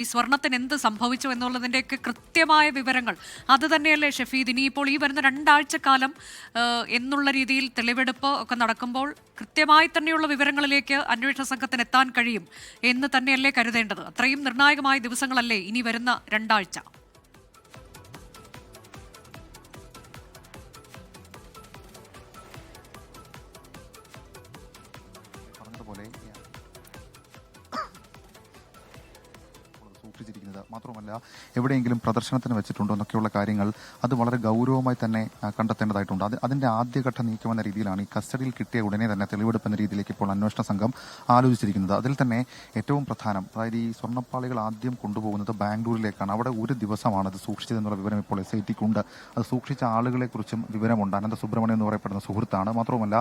ഈ സ്വർണത്തിന് എന്ത് സംഭവിച്ചു എന്നുള്ളതിന്റെയൊക്കെ കൃത്യമായ വിവരങ്ങൾ. അത് തന്നെയല്ലേ ഷഫീദ് ഇനിയിപ്പോൾ ഈ വരുന്ന രണ്ടാഴ്ച കാലം എന്നുള്ള രീതിയിൽ തെളിവെടുപ്പ് ഒക്കെ നടക്കുമ്പോൾ കൃത്യമായി തന്നെയുള്ള വിവരങ്ങളിലേക്ക് അന്വേഷണ സംഘത്തിന് എത്താൻ കഴിയും എന്ന് തന്നെയല്ലേ കരുതേണ്ടത്. അത്രയും നിർണായകമായ ദിവസങ്ങളല്ലേ ഇനി വരുന്ന രണ്ടാഴ്ച. സൂക്ഷിച്ചിരിക്കുന്നത് മാത്രമല്ല എവിടെയെങ്കിലും പ്രദർശനത്തിന് വെച്ചിട്ടുണ്ടോ എന്നൊക്കെയുള്ള കാര്യങ്ങൾ അത് വളരെ ഗൗരവമായി തന്നെ കണ്ടെത്തേണ്ടതായിട്ടുണ്ട്. അത് അതിന്റെ ആദ്യഘട്ട നീക്കം എന്ന രീതിയിലാണ് ഈ കസ്റ്റഡിയിൽ കിട്ടിയ ഉടനെ തന്നെ തെളിവെടുപ്പ് എന്ന രീതിയിലേക്ക് ഇപ്പോൾ അന്വേഷണ സംഘം ആലോചിച്ചിരിക്കുന്നത്. അതിൽ തന്നെ ഏറ്റവും പ്രധാനം അതായത് ഈ സ്വർണപ്പാളികൾ ആദ്യം കൊണ്ടുപോകുന്നത് ബാംഗ്ലൂരിലേക്കാണ്. അവിടെ ഒരു ദിവസമാണ് അത് സൂക്ഷിച്ചതെന്നുള്ള വിവരം ഇപ്പോൾ എസ് ഐ അത് സൂക്ഷിച്ച ആളുകളെ കുറിച്ചും വിവരമുണ്ട്. അനന്ത സുബ്രഹ്മണ്യം എന്ന് പറയപ്പെടുന്ന സുഹൃത്താണ്. മാത്രവുമല്ല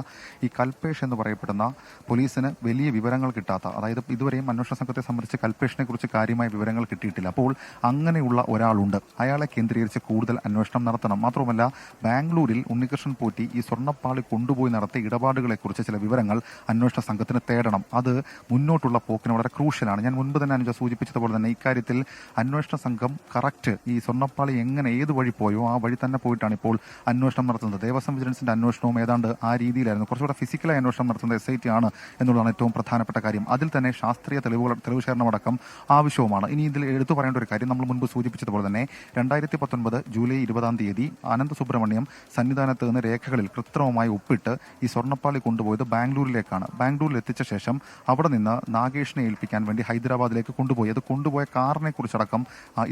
ഈ കൽപേഷ് എന്ന് പറയപ്പെടുന്ന പോലീസിന് വലിയ വിവരങ്ങൾ കിട്ടാത്ത അതായത് ഇതുവരെയും അന്വേഷണ സംഘത്തെ സംബന്ധിച്ച് കൽപേഷിനെ കുറിച്ച് കാര്യമായ വിവരങ്ങൾ കിട്ടിയിട്ടില്ല. അപ്പോൾ അങ്ങനെയുള്ള ഒരാളുണ്ട്. അയാളെ കേന്ദ്രീകരിച്ച് കൂടുതൽ അന്വേഷണം നടത്തണം. മാത്രമല്ല ബാംഗ്ലൂരിൽ ഉണ്ണികൃഷ്ണൻ പോറ്റി ഈ സ്വർണപ്പാളി കൊണ്ടുപോയി നടത്തിയ ഇടപാടുകളെ ഇടപാടുകളെക്കുറിച്ച് ചില വിവരങ്ങൾ അന്വേഷണ സംഘത്തിന് തേടണം. അത് മുന്നോട്ടുള്ള പോക്കിന് വളരെ ക്രൂഷ്യലാണ്. ഞാൻ മുൻപ് തന്നെ അനുജ സൂചിപ്പിച്ചതുപോലെ തന്നെ ഇക്കാര്യത്തിൽ അന്വേഷണ സംഘം കറക്റ്റ് ഈ സ്വർണപ്പാളി എങ്ങനെ ഏത് വഴി പോയോ ആ വഴി തന്നെ പോയിട്ടാണ് ഇപ്പോൾ അന്വേഷണം നടത്തുന്നത്. ദേവസ്വം വിജിലൻസിന്റെ അന്വേഷണവും ഏതാണ്ട് ആ രീതിയിലായിരുന്നു. കുറച്ചുകൂടെ ഫിസിക്കലായി അന്വേഷണം നടത്തുന്നത് എസ് ഐ ടി ആണ് എന്നുള്ളതാണ് ഏറ്റവും പ്രധാനപ്പെട്ട കാര്യം. അതിൽ തന്നെ ശാസ്ത്രീയ തെളിവുകൾ തെളിവ് ശേഖരണമടക്കം ആവശ്യവുമാണ്. ഇനി ഇതിൽ എടുത്തു പറയേണ്ട ഒരു കാര്യം നമ്മൾ മുൻപ് സൂചിപ്പിച്ചതുപോലെ തന്നെ രണ്ടായിരത്തി പത്തൊൻപത് ജൂലൈ ഇരുപതാം തീയതി അനന്ത സുബ്രഹ്മണ്യം സന്നിധാനത്ത് നിന്ന് രേഖകളിൽ കൃത്രിമമായി ഒപ്പിട്ട് ഈ സ്വർണപ്പാളി കൊണ്ടുപോയത് ബാംഗ്ലൂരിലേക്കാണ്. ബാംഗ്ലൂരിൽ എത്തിച്ച ശേഷം അവിടെ നിന്ന് നാഗേഷിനെ ഏൽപ്പിക്കാൻ വേണ്ടി ഹൈദരാബാദിലേക്ക് കൊണ്ടുപോയി. അത് കൊണ്ടുപോയ കാറിനെ കുറിച്ചടക്കം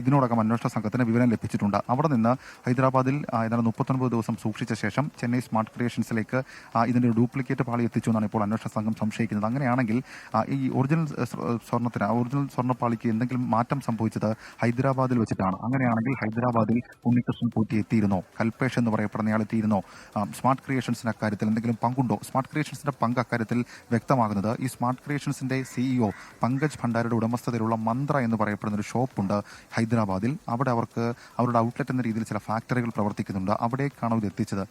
ഇതിനോടകം അന്വേഷണ സംഘത്തിന് വിവരം ലഭിച്ചിട്ടുണ്ട്. അവിടെ നിന്ന് ഹൈദരാബാദിൽ ഏതാണ്ട് മുപ്പത്തൊൻപത് ദിവസം സൂക്ഷിച്ച ശേഷം ചെന്നൈ സ്മാർട്ട് ക്രിയേഷൻസിലേക്ക് ഇതിന്റെ ഡ്യൂപ്ലിക്കേറ്റ് പാളി എത്തിച്ചു എന്നാണ് ഇപ്പോൾ അന്വേഷണ സംഘം സംശയിക്കുന്നത്. അങ്ങനെയാണെങ്കിൽ ഈ ഒറിജിനൽ സ്വർണത്തിന് ഒറിജിനൽ സ്വർണപ്പാളിക്ക് എന്തെങ്കിലും മാറ്റം സംഭവിച്ചത് ഹൈദരാബാദിൽ വെച്ചിട്ടാണ്. അങ്ങനെയാണെങ്കിൽ ഹൈദരാബാദിൽ ഉണ്ണികൃഷ്ണൻ പൂറ്റി എത്തിയിരുന്നോ. കൽപേഷ് എന്ന് പറയപ്പെടുന്നയാൾ എത്തിയിരുന്നോ. സ്മാർട്ട് ക്രിയേഷൻസിന്റെ അക്കാര്യത്തിൽ എന്തെങ്കിലും പങ്കുണ്ടോ? സ്മാർട്ട് ക്രിയേഷൻസിന്റെ പങ്ക് അക്കാര്യത്തിൽ വ്യക്തമാകുന്നത് ഈ സ്മാർട്ട് ക്രിയേഷൻസിന്റെ സിഇഒ പങ്കജ് ഭണ്ഡാരയുടെ ഉടമസ്ഥതയിലുള്ള മന്ത്ര എന്ന് പറയപ്പെടുന്ന ഒരു ഷോപ്പുണ്ട് ഹൈദരാബാദിൽ. അവിടെ അവർക്ക് അവരുടെ ഔട്ട്ലെറ്റ് എന്ന രീതിയിൽ ചില ഫാക്ടറികൾ പ്രവർത്തിക്കുന്നുണ്ട്. അവിടേക്കാണ് ഇത് എത്തിച്ചത്?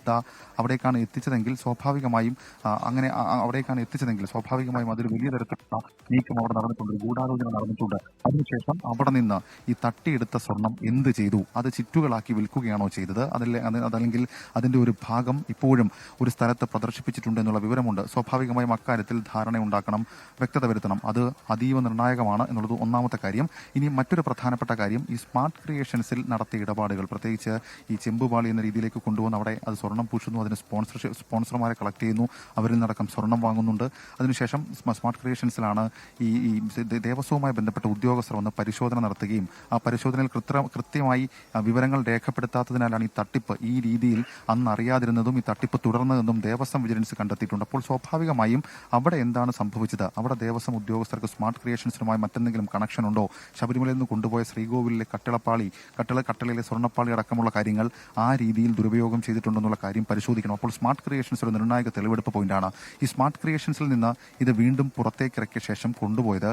അവിടേക്കാണ് എത്തിച്ചതെങ്കിൽ സ്വാഭാവികമായും അങ്ങനെ അവിടേക്കാണ് എത്തിച്ചതെങ്കിൽ സ്വാഭാവികമായും അതൊരു വലിയ തരത്തിലുള്ള നീക്കം അവിടെ നടന്നിട്ടുണ്ട്. ഗൂഢാലോചന നടന്നിട്ടുണ്ട്. അതിനുശേഷം അവിടെ നിന്ന് ഈ തട്ടിയെടുത്ത സ്വർണം എന്ത് ചെയ്തു? അത് ചിറ്റുകളാക്കി വിൽക്കുകയാണോ ചെയ്തത്? അതല്ലേ അത് അതല്ലെങ്കിൽ അതിന്റെ ഒരു ഭാഗം ഇപ്പോഴും ഒരു സ്ഥലത്ത് പ്രദർശിപ്പിച്ചിട്ടുണ്ട് എന്നുള്ള വിവരമുണ്ട്. സ്വാഭാവികമായും അക്കാര്യത്തിൽ ധാരണ ഉണ്ടാക്കണം വ്യക്തത വരുത്തണം. അത് അതീവ നിർണായകമാണ് എന്നുള്ളത് ഒന്നാമത്തെ കാര്യം. ഇനി മറ്റൊരു പ്രധാനപ്പെട്ട കാര്യം ഈ സ്മാർട്ട് ക്രിയേഷൻസിൽ നടത്തിയ ഇടപാടുകൾ പ്രത്യേകിച്ച് ഈ ചെമ്പുപാളി എന്ന രീതിയിലേക്ക് കൊണ്ടുവന്ന് അവിടെ അത് സ്വർണം പൂശുന്നു അതിന് സ്പോൺസർഷിപ്പ് സ്പോൺസർമാരെ കളക്ട് ചെയ്യുന്നു അവരിൽ നടക്കം സ്വർണം വാങ്ങുന്നുണ്ട്. അതിനുശേഷം സ്മ- സ്മാർട്ട് ക്രിയേഷൻസിലാണ് ഈ ഈ ദേവസ്വവുമായി ബന്ധപ്പെട്ട ഉദ്യോഗസ്ഥർ വന്ന് പരിശോധന നടത്തുകയും ആ പരിശോധനയിൽ കൃത്യ കൃത്യമായി വിവരങ്ങൾ രേഖപ്പെടുത്താത്തതിനാലാണ് ഈ തട്ടിപ്പ് ഈ രീതിയിൽ അന്ന് അറിയാതിരുന്നതും ഈ തട്ടിപ്പ് തുടർന്നതെന്നും ദേവസ്വം വിജിലൻസ് കണ്ടെത്തിയിട്ടുണ്ട്. അപ്പോൾ സ്വാഭാവികമായും അവിടെ എന്താണ് സംഭവിച്ചത്? അവിടെ ദേവസ്വം ഉദ്യോഗസ്ഥർക്ക് സ്മാർട്ട് ക്രിയേഷൻസിനുമായി മറ്റെന്തെങ്കിലും കണക്ഷൻ ഉണ്ടോ? ശബരിമലയിൽ നിന്ന് കൊണ്ടുപോയ ശ്രീകോവിലിലെ കട്ടിളപ്പാളി കട്ടിള കട്ടിളയിലെ സ്വർണപ്പാളി അടക്കമുള്ള കാര്യങ്ങൾ ആ രീതിയിൽ ദുരുപയോഗം ചെയ്തിട്ടുണ്ടെന്നുള്ള കാര്യം പരിശോധിക്കണം. അപ്പോൾ സ്മാർട്ട് ക്രിയേഷൻസ് ഒരു നിർണായക തെളിവെടുപ്പ് പോയിന്റാണ്. ഈ സ്മാർട്ട് ക്രിയേഷൻസിൽ നിന്ന് ഇത് വീണ്ടും പുറത്തേക്കിറക്കിയ ശേഷം കൊണ്ടുപോയത്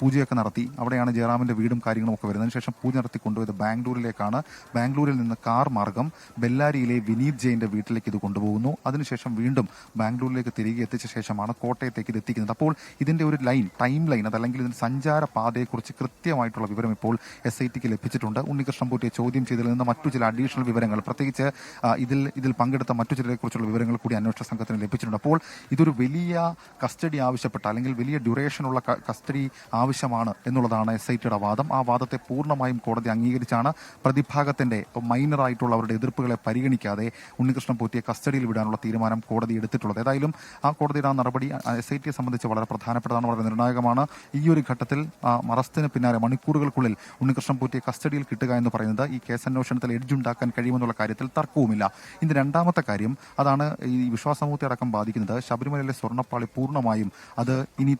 പൂജയൊക്കെ നടത്തി. അവിടെയാണ് ജയറാമിന്റെ വീടും കാര്യങ്ങളും ഒക്കെ വരുന്നതിന് ശേഷം പൂജ നടത്തി കൊണ്ടുപോയത് ബാംഗ്ലൂരിലേക്കാണ്. ബാംഗ്ലൂരിൽ നിന്ന് കാർ മാർഗം ബെല്ലാരിയിലെ വിനീത് ജെയിന്റെ വീട്ടിലേക്ക് ഇത് കൊണ്ടുപോകുന്നു. അതിനുശേഷം വീണ്ടും ബാംഗ്ലൂരിലേക്ക് തിരികെ എത്തിച്ച ശേഷമാണ് കോട്ടയത്തേക്ക് ഇത് എത്തിക്കുന്നത്. അപ്പോൾ ഇതിന്റെ ഒരു ലൈൻ ടൈം ലൈൻ അതല്ലെങ്കിൽ ഇതിന്റെ സഞ്ചാര പാതയെക്കുറിച്ച് കൃത്യമായിട്ടുള്ള വിവരം ഇപ്പോൾ എസ് ഐ ടിക്ക് ലഭിച്ചിട്ടുണ്ട്. ഉണ്ണികൃഷ്ണൻ പൂട്ടിയെ ചോദ്യം ചെയ്തതിൽ നിന്ന് മറ്റു ചില അഡീഷണൽ വിവരങ്ങൾ പ്രത്യേകിച്ച് ഇതിൽ ഇതിൽ പങ്കെടുത്ത മറ്റു ചിലരെ കുറിച്ചുള്ള വിവരങ്ങൾ കൂടി അന്വേഷണ സംഘത്തിന് ലഭിച്ചിട്ടുണ്ട്. അപ്പോൾ ഇതൊരു വലിയ കസ്റ്റഡി ആവശ്യപ്പെട്ട അല്ലെങ്കിൽ വലിയ ഡ്യൂറേഷനുള്ള കസ്റ്റഡി ആവശ്യമാണ് എന്നുള്ളതാണ് എസ് ഐ ടിയുടെ വാദം. ആ വാദത്തെ പൂർണമായും കോടതി അംഗീകരിച്ചാണ് പ്രതിഭാഗത്തിന്റെ അവരുടെ എതിർപ്പുകളെ പരിഗണിക്കാതെ ഉണ്ണികൃഷ്ണൻ പോറ്റിയെ കസ്റ്റഡിയിൽ വിടാനുള്ള തീരുമാനം കോടതി എടുത്തിട്ടുള്ളത്. ഏതായാലും ആ കോടതിയുടെ ആ നടപടി എസ് ഐ ടിയെ സംബന്ധിച്ച് വളരെ പ്രധാനപ്പെട്ടതാണ് വളരെ നിർണായകമാണ്. ഈ ഒരു ഘട്ടത്തിൽ മറസ്തിന് പിന്നാലെ മണിക്കൂറുകൾക്കുള്ളിൽ ഉണ്ണികൃഷ്ണൻ പോറ്റിയെ കസ്റ്റഡിയിൽ കിട്ടുക എന്ന് പറയുന്നത് ഈ കേസ് അന്വേഷണത്തിൽ എഡ്ജ് ഉണ്ടാക്കാൻ കഴിയുമെന്നുള്ള കാര്യത്തിൽ തർക്കവുമില്ല. ഇനി രണ്ടാമത്തെ കാര്യം അതാണ് ഈ വിശ്വാസമൂർത്തി അടക്കം ബാധിക്കുന്നത് ശബരിമലയിലെ സ്വർണപ്പാളി പൂർണമായും അത് ഇനി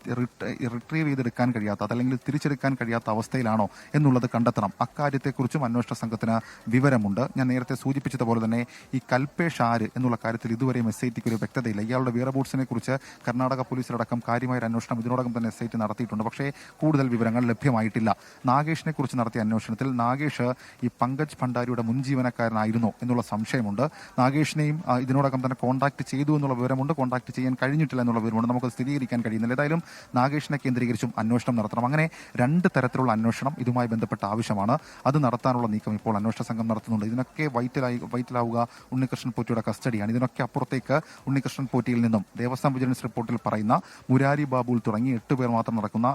റിട്രീവ് ചെയ്തെടുക്കാൻ കഴിയാത്ത അതല്ലെങ്കിൽ തിരിച്ചെടുക്കാൻ കഴിയാത്ത അവസ്ഥയിലാണോ എന്നുള്ളത് കണ്ടെത്തണം. അക്കാര്യത്തെക്കുറിച്ചും അന്വേഷണ സംഘത്തിന് വിവരമുണ്ട്. ഞാൻ നേരത്തെ സൂചിപ്പിച്ചതുപോലെ തന്നെ ഈ കൽപേഷ് ആര് എന്നുള്ള കാര്യത്തിൽ ഇതുവരെയും എസ് ഐ ടിക്ക് ഒരു വ്യക്തതയില്ല. ഇയാളുടെ വിയറബൂട്ട്സിനെ കുറിച്ച് കർണാടക പോലീസിലടക്കം കാര്യമായ ഒരു അന്വേഷണം ഇതിനോടകം തന്നെ എസ് ഐ ടി നടത്തിയിട്ടുണ്ട്. പക്ഷേ കൂടുതൽ വിവരങ്ങൾ ലഭ്യമായിട്ടില്ല. നാഗേഷിനെ കുറിച്ച് നടത്തിയ അന്വേഷണത്തിൽ നാഗേഷ് ഈ പങ്കജ് ഭണ്ഡാരിയുടെ മുൻ ജീവനക്കാരനായിരുന്നോ എന്നുള്ള സംശയമുണ്ട്. നാഗേഷിനെയും ഇതിനോടകം തന്നെ കോൺടാക്ട് ചെയ്തു എന്നുള്ള വിവരമുണ്ട്. കോൺടാക്ട് ചെയ്യാൻ കഴിഞ്ഞിട്ടില്ല എന്നുള്ള വിവരമുണ്ട്. നമുക്ക് സ്ഥിരീകരിക്കാൻ കഴിയുന്നില്ല. ഏതായാലും നാഗേഷിനെ കേന്ദ്രീകരിച്ചും അന്വേഷണം നടത്തണം. അങ്ങനെ രണ്ട് തരത്തിലുള്ള അന്വേഷണം ഇതുമായി ബന്ധപ്പെട്ട ആവശ്യമാണ്. അത് നടത്താനുള്ള നീക്കം ഇപ്പോൾ അന്വേഷണ സംഘം നടത്തുന്നുണ്ട്. ഇതിനൊക്കെ വൈറ്റലായി വൈറ്റലാവുക ഉണ്ണികൃഷ്ണൻ പോറ്റിയുടെ കസ്റ്റഡിയാണ്. ഇതിനൊക്കെ അപ്പുറത്തേക്ക് ഉണ്ണികൃഷ്ണൻ പോറ്റിയിൽ നിന്നും ദേവസ്വം വിജിലൻസ് റിപ്പോർട്ടിൽ പറയുന്ന മുരാരി ബാബുൽ തുടങ്ങി എട്ട് പേർ മാത്രം നടക്കുന്ന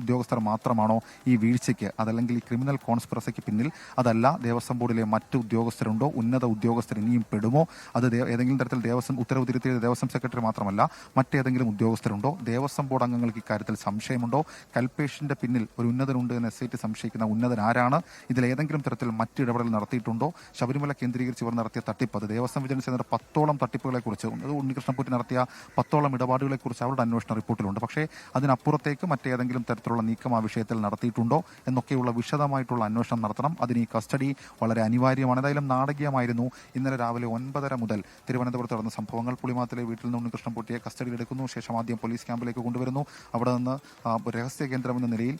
ഉദ്യോഗസ്ഥർ മാത്രമാണോ ഈ വീഴ്ചയ്ക്ക് അതല്ലെങ്കിൽ ഈ ക്രിമിനൽ കോൺസ്പിറസിക്ക് പിന്നിൽ അതല്ല ദേവസ്വം ബോർഡിലെ മറ്റ് ഉദ്യോഗസ്ഥരുണ്ടോ? ഉന്നത ഉദ്യോഗസ്ഥർ ഇനിയും പെടുമോ? അത് ഏതെങ്കിലും തരത്തിൽ ദേവസ്വം ഉത്തരവ് തിരുത്തിയ ദേവസ്വം സെക്രട്ടറി മാത്രമല്ല മറ്റേതെങ്കിലും ഉദ്യോഗസ്ഥരുണ്ടോ? ദേവസ്വം ബോർഡ് അംഗങ്ങൾക്ക് ഇക്കാര്യത്തിൽ സംശയമുണ്ടോ? കൽപേഷിന്റെ പിന്നിൽ ഒരു ഉന്നതനുണ്ട് എന്ന് എസ് ഐ ടി സംശയിക്കുന്ന ഇതിൽ ഏതെങ്കിലും തരത്തിൽ മറ്റു ഇടപെടൽ നടത്തിയിട്ടുണ്ടോ? ശബരിമല കേന്ദ്രീകരിച്ച് ഇവർ നടത്തിയ തട്ടിപ്പ് അത് ദേവസ്വം വിജിലൻസ് എന്ന പത്തോളം തട്ടിപ്പുകളെ കുറിച്ച് ഉണ്ണികൃഷ്ണൻകുട്ടി നടത്തിയ പത്തോളം ഇടപാടുകളെ കുറിച്ച് അവരുടെ അന്വേഷണ റിപ്പോർട്ടിലുണ്ട്. പക്ഷേ അതിനപ്പുറത്തേക്ക് മറ്റേതെങ്കിലും തരത്തിലുള്ള നീക്കം ആ വിഷയത്തിൽ നടത്തിയിട്ടുണ്ടോ എന്നൊക്കെയുള്ള വിശദമായിട്ടുള്ള അന്വേഷണം നടത്തണം. അതിന് ഈ കസ്റ്റഡി വളരെ അനിവാര്യമാണ്. ഏതായാലും നാടകീയമായിരുന്നു. ഇന്നലെ രാവിലെ ഒൻപതര മുതൽ തിരുവനന്തപുരത്ത് നടന്ന സംഭവങ്ങൾ പുളിമാത്തിലെ വീട്ടിൽ നിന്ന് ഉണ്ണികൃഷ്ണൻകുട്ടിയെ കസ്റ്റഡി കസ്റ്റഡിയിലെടുക്കുന്നു ശേഷം ആദ്യം പോലീസ് ക്യാമ്പിലേക്ക് കൊണ്ടുവരുന്നു. അവിടെ നിന്ന് രഹസ്യ കേന്ദ്രം എന്ന നിലയിൽ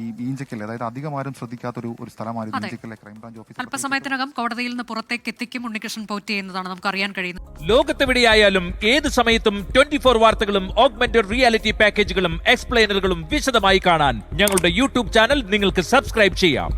ഈ ഈഞ്ചക്കൽ അതായത് അധികം ആരും ശ്രദ്ധിക്കാത്തൊരു ഒരു സ്ഥലമായിരുന്നു അതെ. ഈഞ്ചക്കലിലെ ക്രൈംബ്രാഞ്ച് ഓഫീസർ അല്പസമയത്തിനകം കോടതിയിൽ നിന്ന് പുറത്തേക്ക് എത്തിക്കും ഉണ്ണികൃഷ്ണൻ പോറ്റി ചെയ്യുന്നതാണ് നമുക്ക് അറിയാൻ കഴിയുന്നത്. ലോകത്തെവിടെയായാലും ഏത് സമയത്തും ട്വന്റി ഫോർ വാർത്തകളും ഓഗ്മെന്റഡ് റിയാലിറ്റി പാക്കേജുകളും എക്സ്പ്ലെയിനറുകളും വിശദമായി കാണാൻ ഞങ്ങളുടെ യൂട്യൂബ് ചാനൽ നിങ്ങൾക്ക് സബ്സ്ക്രൈബ് ചെയ്യാം.